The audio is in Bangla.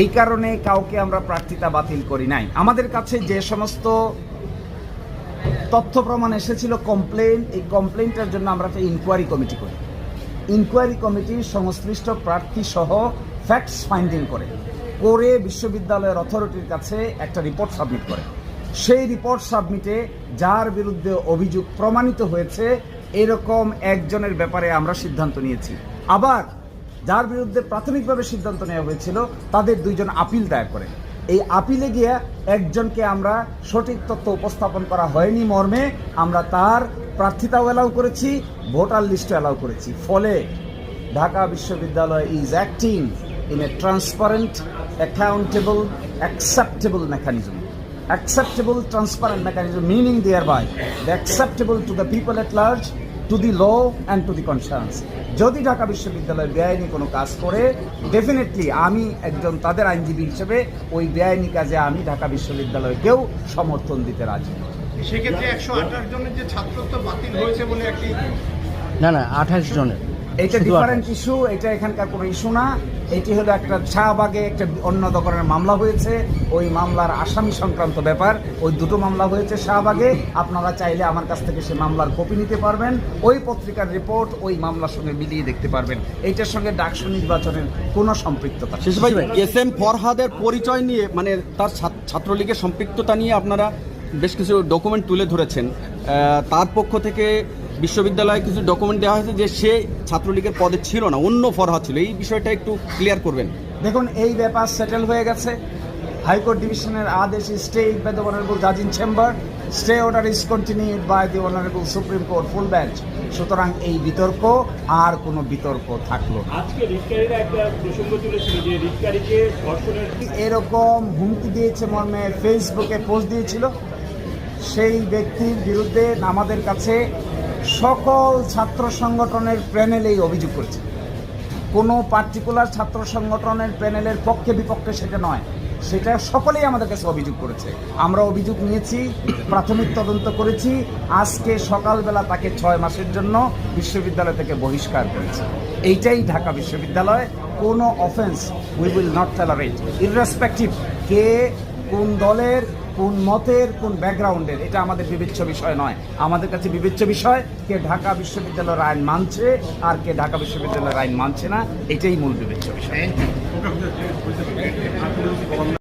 এই কারণে কাউকে আমরা প্রার্থিতা বাতিল করি নাই। আমাদের কাছে যে সমস্ত তথ্য প্রমাণ এসেছিল কমপ্লেন এই কমপ্লেনটার জন্য আমরা একটা ইনকোয়ারি কমিটি করি। ইনকোয়ারি কমিটি সংশ্লিষ্ট প্রার্থী সহ ফ্যাক্টস ফাইন্ডিং করে। করে বিশ্ববিদ্যালয়ের অথরিটির কাছে একটা রিপোর্ট সাবমিট করে। সেই রিপোর্ট সাবমিটে যার বিরুদ্ধে অভিযোগ প্রমাণিত হয়েছে, এরকম একজনের ব্যাপারে আমরা সিদ্ধান্ত নিয়েছি। আবার যার বিরুদ্ধে প্রাথমিকভাবে সিদ্ধান্ত নেওয়া হয়েছিল, তাদের দুইজন আপিল দায়ের করে। এই আপিলে গিয়ে একজনকে আমরা সঠিক তথ্য উপস্থাপন করা হয়নি মর্মে, আমরা তার প্রার্থিতাও অ্যালাউ করেছি, ভোটার লিস্টও অ্যালাউ করেছি। ফলে ঢাকা বিশ্ববিদ্যালয় is acting in a transparent accountable acceptable mechanism acceptable, transparent mechanism meaning thereby the acceptable to the people at large to the law and to the concerns যদি ঢাকা বিশ্ববিদ্যালয় বেআইনি কোনো কাজ করে ডেফিনেটলি আমি একজন তাদের আইনজীবী হিসেবে ওই বেআইনি কাজে আমি ঢাকা বিশ্ববিদ্যালয়কেও সমর্থন দিতে রাজি। সেক্ষেত্রে একশো আঠাশ জনের যে ছাত্রত্ব বাতিল হয়েছে বলে একটি না না আঠাশ জনের। এটা ডিফারেন্ট ইস্যু এটা এখানকার কোনো ইস্যু না। এটি হলো একটা শাহবাগে একটা অন্য ধরনের মামলা হয়েছে। ওই মামলার আসামি সংক্রান্ত ব্যাপার। ওই দুটো মামলা হয়েছে শাহবাগে আপনারা চাইলে আমার কাছ থেকে সে মামলার কপি নিতে পারবেন। ওই পত্রিকার রিপোর্ট ওই মামলার সঙ্গে মিলিয়ে দেখতে পারবেন। এইটার সঙ্গে ডাকসু নির্বাচনের কোনো সম্পৃক্ততা শেষ ভাই এস এম ফরহাদের পরিচয় নিয়ে মানে তার ছাত্রলীগের সম্পৃক্ততা নিয়ে আপনারা বেশ কিছু ডকুমেন্ট তুলে ধরেছেন। তার পক্ষ থেকে বিশ্ববিদ্যালয়ে কিছু ডকুমেন্ট দেওয়া হয়েছে যে সে ছাত্রলীগের পদে ছিল না অন্য ফরহাদ ছিল। এই বিষয়টা একটু ক্লিয়ার করবেন। দেখুন এই ব্যাপার সেটেল হয়ে গেছে। হাইকোর্ট ডিভিশনের আদেশ স্টেড বাই দ্য অনারেবল জাজ in chamber stay order is continued by the honourable supreme court full bench সুতরাং এই বিতর্ক আর কোনো বিতর্ক থাকল না। আজকে রিটকারীরা একটা প্রসঙ্গ তুলেছিল যে রিটকারীকে ধর্ষণের এরকম হুমকি দিয়েছে মর্মে ফেসবুকে পোস্ট দিয়েছিল। সেই ব্যক্তির বিরুদ্ধে আমাদের কাছে সকল ছাত্র সংগঠনের প্যানেলেই অভিযোগ করেছে। কোনো পার্টিকুলার ছাত্র সংগঠনের প্যানেলের পক্ষে বিপক্ষে সেটা নয়। সেটা সকলেই আমাদের কাছে অভিযোগ করেছে। আমরা অভিযোগ নিয়েছি, প্রাথমিক তদন্ত করেছি, আজকে সকালবেলা তাকে ছয় মাসের জন্য বিশ্ববিদ্যালয় থেকে বহিষ্কার করেছে। এইটাই ঢাকা বিশ্ববিদ্যালয়। কোনো offence we will not tolerate irrespective কে কোন দলের কোন মতের, কোন ব্যাকগ্রাউন্ডের, এটা আমাদের বিবেচ্য বিষয় নয়। আমাদের কাছে বিবেচ্য বিষয়, কে ঢাকা বিশ্ববিদ্যালয়ের আইন মানছে আর কে ঢাকা বিশ্ববিদ্যালয়ের আইন মানছে না, এটাই মূল বিবেচ্য বিষয়।